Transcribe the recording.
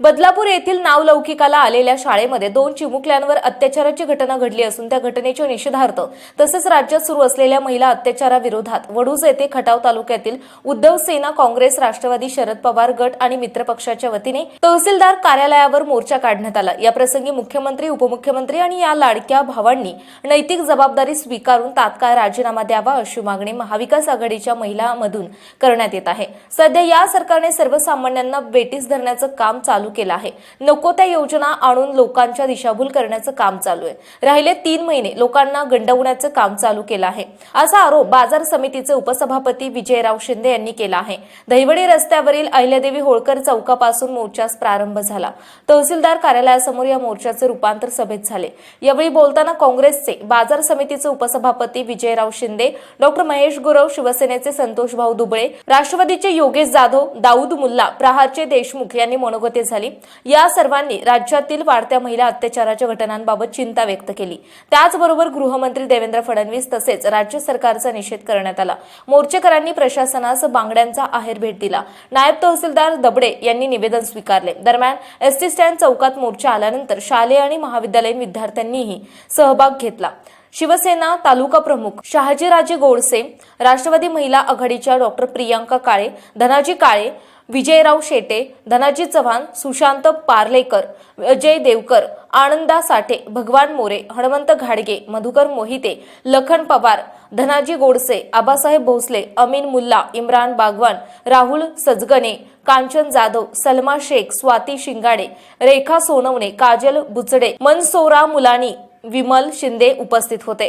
बदलापूर येथील नावलौकिकाला आलेल्या शाळेमध्ये दोन चिमुकल्यांवर अत्याचाराची घटना घडली असून त्या घटनेच्या निषेधार्थ तसेच राज्यात सुरू असलेल्या महिला अत्याचाराविरोधात वडूज येथे खटाव तालुक्यातील उद्धव सेना काँग्रेस राष्ट्रवादी शरद पवार गट आणि मित्र पक्षाच्या वतीने तहसीलदार कार्यालयावर मोर्चा काढण्यात आला. याप्रसंगी मुख्यमंत्री उपमुख्यमंत्री आणि या लाडक्या भावांनी नैतिक जबाबदारी स्वीकारून तात्काळ राजीनामा द्यावा अशी मागणी महाविकास आघाडीच्या महिलांमधून करण्यात येत आहे. सध्या या सरकारने सर्वसामान्यांना बेटीस धरण्याचं काम चालू केलं आहे. नको त्या योजना आणून लोकांच्या दिशाभूल करण्याचं काम चालू आहे. राहिले तीन महिने लोकांना गंडवण्याचं काम चालू केलं आहे. असा आरोप बाजार समितीचे उपसभापती विजयराव शिंदे यांनी केला आहे. दहिवडी रस्त्यावरील अहिल्यादेवी होळकर चौकापासून मोर्चास प्रारंभ झाला. तहसीलदार कार्यालयासमोर या मोर्चाचे रूपांतर सभेत झाले. यावेळी बोलताना काँग्रेसचे बाजार समितीचे उपसभापती विजयराव शिंदे डॉक्टर महेश गुरव शिवसेनेचे संतोष भाऊ दुबळे राष्ट्रवादीचे योगेश जाधव दाऊद मुल्ला प्रहारचे देशमुख यांनी मनोगते झाले या सर्वांनी राज्यातील वाढत्या महिला अत्याचाराच्या घटनांबाबत चिंता व्यक्त केली. त्याचबरोबर गृहमंत्री देवेंद्र फडणवीस तसेच राज्य सरकारचा निषेध करण्यात आला. मोर्चेकरांनी प्रशासनास बांगड्यांचा आहेर भेट दिला. नायब तहसीलदार दबडे यांनी निवेदन स्वीकारले. दरम्यान एसटी स्टँड चौकात मोर्चा आल्यानंतर शालेय आणि महाविद्यालयीन विद्यार्थ्यांनीही सहभाग घेतला. शिवसेना तालुका प्रमुख शहाजीराजे गोडसे राष्ट्रवादी महिला आघाडीच्या डॉक्टर प्रियांका काळे धनाजी काळे विजयराव शेटे धनाजी चव्हाण सुशांत पार्लेकर अजय देवकर आनंदा साठे भगवान मोरे हनुमंत घाडगे मधुकर मोहिते लखन पवार धनाजी गोडसे आबासाहेब भोसले अमीन मुल्ला इम्रान बागवान राहुल सजगणे कांचन जाधव सलमा शेख स्वाती शिंगाडे रेखा सोनवणे काजल बुचडे मनसोरा मुलानी विमल शिंदे उपस्थित होते.